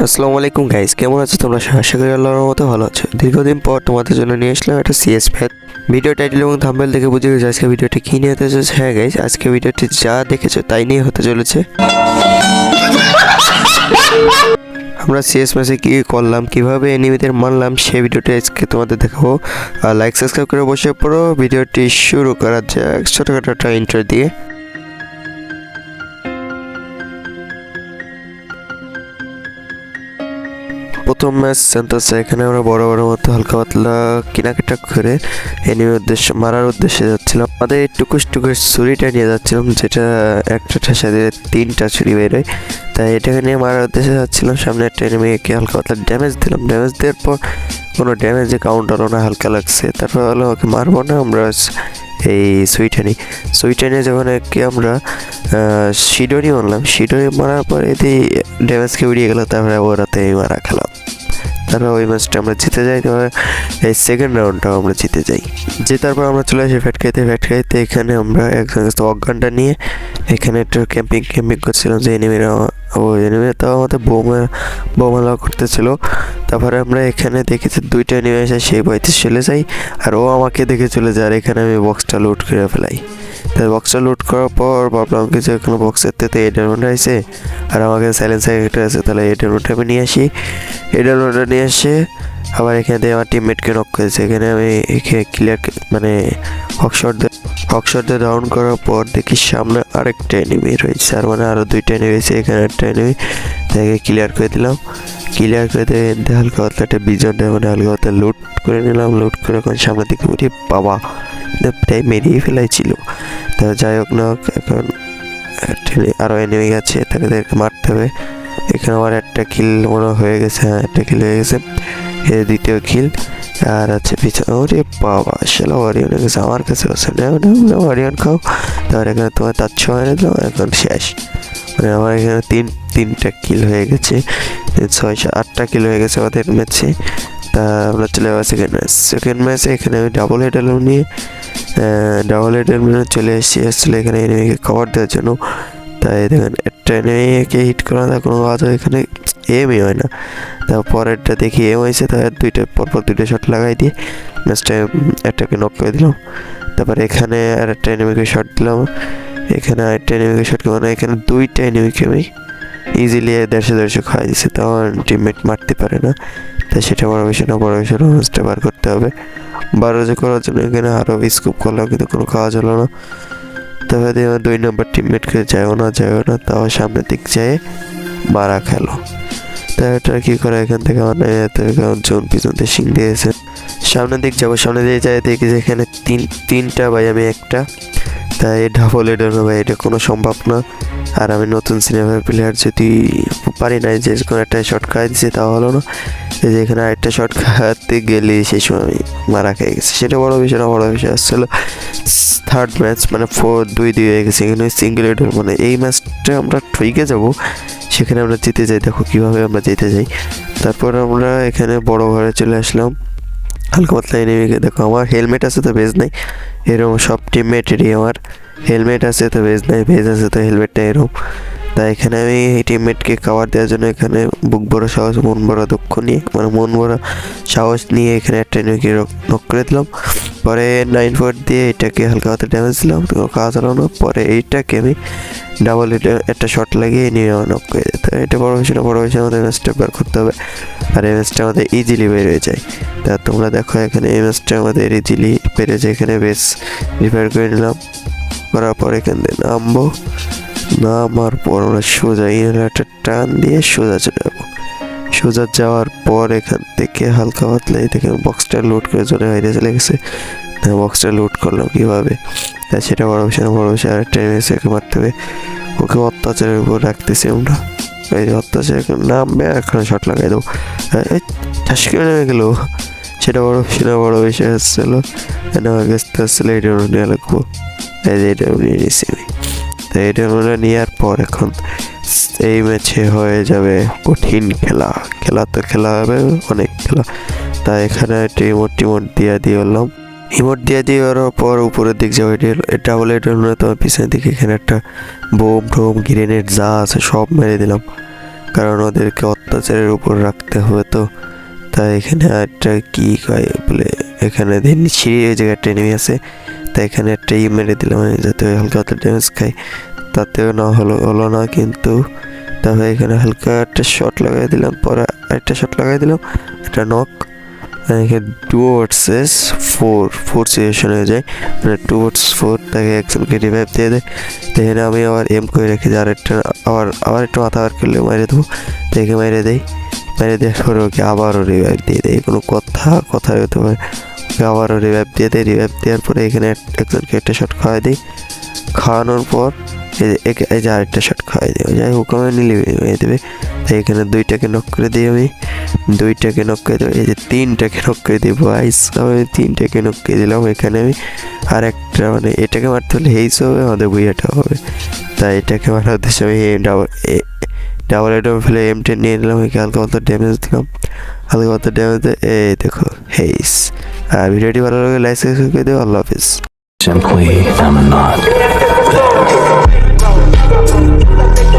আসসালামু আলাইকুম গাইস কেমন আছো তোমরা? আশা করি আল্লাহর মতো ভালো আছো। দীর্ঘদিন পর তোমাদের জন্য নিয়ে আসলাম একটা সিএস ফ্যাট ভিডিও টাইটেল এবং থাম্বেল দেখে বুঝে গেছো আজকে ভিডিওটি কী নিয়ে হতে চলেছে। হ্যাঁ গাইস আজকে ভিডিওটি যা দেখেছ তাই নিয়ে হতে চলেছে। আমরা সিএস ম্যাচে কী করলাম, কীভাবে এনিমিদের মারলাম, সেই ভিডিওটি আজকে তোমাদের দেখাবো। আর লাইক সাবস্ক্রাইব করে বসে পড়ো। ভিডিওটি শুরু করা যাক, ছোটোখাটো একটা ইন্টার দিয়ে। প্রথম ম্যাচ সেন্তাসে এখানে আমরা বড় বড় মতো হালকা পাতলা কেনাকাটা করে এনিমি উদ্দেশ্য, মারার উদ্দেশ্যে যাচ্ছিলাম। আমাদের টুকুস টুকুস ছুরিটা নিয়ে যাচ্ছিলাম, যেটা একটা ঠেসা দিয়ে তিনটা ছুরি বেরোয় তাই এটাকে নিয়ে মারার উদ্দেশ্যে যাচ্ছিলাম, সামনে একটা এনিমিকে হালকা পাতলা ড্যামেজ দিলাম। ড্যামেজ দেওয়ার পর কোনো ড্যামেজে কাউন্টার না, হালকা লাগছে। তারপর হলো ওকে মারবো না, আমরা এই সুইটা নিই সুইটা নিয়ে যখন একে আমরা শিডরি মারলাম শিডরি মারার পরে এদি ড্যামেজকে উড়িয়ে গেলো, তারপরে ওরাতে মারা খেলাম। তারপর ওই ম্যাচটা আমরা জিতে যাই, তারপরে এই সেকেন্ড রাউন্ডটাও আমরা জিতে যাই। জেতার পর আমরা চলে আসি ফ্যাট খাইতে। ফ্যাট খাইতে এখানে আমরা একজন অজ্ঞানটা নিয়ে এখানে একটু ক্যাম্পিং ক্যাম্পিং করছিলাম যে এনিমিরা, ও এনিমি তাও আমাদের বোমা বোমালা করতেছিল। তারপরে আমরা এখানে দেখেছি দুইটা এনিমি এসে সেই বাড়িতে চলে যাই আর ও আমাকে দেখে চলে যায় আর এখানে আমি বক্সটা লোড করে ফেলাই। তাই বক্সটা লোড করার পর ভাবলাম কি যে এখানে বক্সের থেকে এই ডায়মন্ড আছে আর আমাকে সাইলেন্সার একটা আছে, তাহলে এই আমি নিয়ে আসি। এই নিয়ে এসে আবার এখানে আমার টিমমেটকে নক করেছে। এখানে আমি ক্লিয়ার মানে হকশট দিয়ে ডাউন করার পর দেখি সামনে আরেকটা এনিমি রয়েছে। আর মানে আরও দুইটা এনিমি রয়েছে এখানে একটা এনিমি তাকে ক্লিয়ার করে দিলাম। ক্লিয়ার করে দিয়ে হালকা পাতলা একটা বিজন মানে হালকা পাতলা লুট করে নিলাম। লুট করে এখন সামনের দিকে উঠি বাবা প্রায় মেরিয়ে ফেলাইছিল। তো যাই হোক না হোক, এখন আরও এনিমি আছে তাদেরকে মারতে হবে। এখানে আমার একটা কিল মনে হয়ে গেছে হ্যাঁ একটা কিল হয়ে গেছে। দ্বিতীয় কিল আর আছে পিছনে ওরে বাবা, শালা ওয়ারিয়ন গেছে আমার কাছে আছে নাও নাও খাও। তারপর এখানে তোমার তার ছয় এনে দিলাম এখন শেষ। মানে আমার এখানে তিন, তিনটা কিল হয়ে গেছে ছয়, সাত, আটটা কিল হয়ে গেছে আমাদের ম্যাচে তা আমরা চলে যাব সেকেন্ড ম্যাচ সেকেন্ড ম্যাচে এখানে আমি ডাবল হেড এলাম নিয়ে ডাবল হেড এলাম চলে এসেছি, আসলে এখানে এনিমিকে কভার দেওয়ার জন্য। তাই দেখেন একটা এনিমিকে হিট করা না, কোনো কাজ এখানে এমই হয় না। তারপরেরটা দেখি এম হয়েছে তার দুইটা, পরপর দুইটা শট লাগাই দিয়ে ম্যাচটা একটাকে নক করে দিলাম। তারপরে এখানে আর একটা এনিমিকে শট দিলাম। এখানে আরেকটা এনিমিকে শট মানে এখানে দুইটা এনিমিকে আমি ইজিলি দেড়শো দেড়শো খাওয়াই দিচ্ছে তাও টিমমেট মারতে পারে না। তাই সেটা বড় বিষয় না, বড় বিষয় রোজটা বার করতে হবে। বারো যে করার জন্য এখানে আরও স্কুপ করলাম, কিন্তু কোনো কাজ হলো না। তবে দিয়ে আমার দুই নম্বর টিমমেটকে যাও না যাও না, তাও সামনের দিক যেয়ে মারা খেলো। এটা কী করে, এখান থেকে মানে জোন পিছনতে সিং দিয়েছে সামনের দিক যাব, সামনের দিকে যাই, দেখি যে এখানে তিন, তিনটা ভাই, আমি একটা। তাই ডাবল এডার ভাই, এটা কোনো সম্ভব না। আর আমি নতুন সিনেমার প্লেয়ার যদি পারি না যে কোনো একটা শর্ট খাই দিছি তা হলো না। যে এখানে আরেকটা শর্ট খাওয়াতে গেলে সেই সময় আমি মারা খেয়ে গেছি। সেটা বড় বিষয় না, বড় বিষয় আসছিল থার্ড ম্যাচ মানে ফোর দুই দুই হয়ে গেছে। এখানে সিঙ্গেল এডার মানে এই ম্যাচটা আমরা ঠইকে যাব। সেখানে আমরা জিতে যাই, দেখো কীভাবে আমরা জিতে যাই। তারপর আমরা এখানে বড় ঘরে চলে আসলাম। হালকা পাতলা এনিমিকে দেখো আমার হেলমেট আছে তো বেজ নাই। এরকম সব টিমমেটেরই আমার। হেলমেট আছে তো বেজ নাই বেজ আছে তো হেলমেটটা এরকম তাই এখানে আমি এই টিমমেটকে কাভার দেওয়ার জন্য এখানে বুক বড় সাহস, মন বড় দক্ষ নিয়ে মানে মন বড় সাহস নিয়ে এখানে একটা এনিমিকে নক করে দিলাম। পরে নাইন ফোর দিয়ে এটাকে হালকা হাতে ড্যামেজ দিলাম, তো কাজ হলো না পরে এইটাকে আমি ডাবল একটা শট লাগিয়ে নিয়ে নক করে দিতে এটা বড় বিষয় না বড় বিষয় আমাদের ম্যাচটা বার করতে হবে। আর এই ম্যাচটা আমাদের ইজিলি বের হয়ে যায়। তা তোমরা দেখো এখানে এই ম্যাচটা আমাদের ইজিলি বেড়ে যায়। এখানে বেশ রিপেয়ার করে নিলাম। করার পর এখান থেকে নামবো। নামার পর আমরা সোজা একটা টান দিয়ে সোজা চলে যাব। সোজা যাওয়ার পর এখান থেকে হালকা পাতলা থেকে বক্সটা লোড করে চলে বাইরে চলে গেছে। বক্সটা লোড করলাম কীভাবে? তাই সেটা বড় বিষয় বড় বিষয় আর ট্রেনে এসে ওকে মারতে হবে। ওকে অত্যাচারের উপর রাখতেছি আমরা। এই অত্যাচার নামবে, এখানে শট লাগাই দেবো। ঠাস করে নেমে গেলো সেটা বড় না, বড় বিষয় আসছিল আমার কাছে আসছিল এটা নিয়ে লাগবো। এই যে এটা নিয়ে নিয়েছি আমি তো এটা আমরা নেওয়ার পর এখন এই ম্যাচে হয়ে যাবে কঠিন খেলা। খেলা তো খেলা হবে, অনেক খেলা। তাই এখানে একটা ইমোট টিমোট দিয়ে দিয়ে হলাম ইমোট দিয়ে দিয়ে ওর পর উপরের দিক যাব। এটা বলে এটা হলো তোমার পিছনের দিকে। এখানে একটা বোম টোম, গ্রেনেড যা আছে সব মেরে দিলাম। কারণ ওদেরকে অত্যাচারের উপর রাখতে হবে তো। তাই এখানে একটা কি কয় বলে, এখানে সিঁড়ি ওই জায়গায় এনিমি আছে। তাই এখানে একটা ই মেরে দিলাম যাতে হালকা হালকা ড্যামেজ খাই তাতেও না হলো হলো না কিন্তু তারপরে এখানে হালকা একটা শট লাগাই দিলাম, পরে একটা শট লাগাই দিলাম, একটা নক এখানে two versus four four situation হয়ে যায়। মানে টু ভার্সেস ফোর তাকে একজনকে রিভাইভ দিয়ে দেয়। এখানে আমি আবার এম করে রেখে দিই আর একটা আবার আবার একটু মাথা বার করলে মেরে দেবো। দেখে মেরে দেই, মেরে দেওয়ার পরে ওকে আবারও রিভাইভ দিয়ে দেয় কোনো কথা, কথাই হতে পারে ওকে আবারও রিভাইভ দিয়ে দেয় রিভাইভ দেওয়ার পরে এখানে একজনকে একটা শট খাওয়াই দিই। খাওয়ানোর পর এই যে আরেকটা শট খাওয়াই দিই যাই হোক আমি নিলে হয়ে দেবে। তাই এখানে দুইটাকে নক করে দিই আমি। দুইটাকে নক করে দেবো। এই যে তিনটাকে নক করে দিব। আইস আমি তিনটাকে নক করে দিলাম। এখানে আমি আর একটা মানে এটাকে মারতে হলে হেইস হবে, আমাদের বুইয়াটা হবে। তাই এটাকে মারার উদ্দেশ্যে আমি ডাবল ডাবল আইটম ফেলে এম টেন নিয়ে নিলাম। একে হালকা মতো ড্যামেজ দিলাম। হালকা মতো ড্যামেজ এই দেখো হেইস আর ভিডিওটি ভালো লাগে লাইক করে দেবো আল্লাহ হাফিজ। Simply am not. Gracias.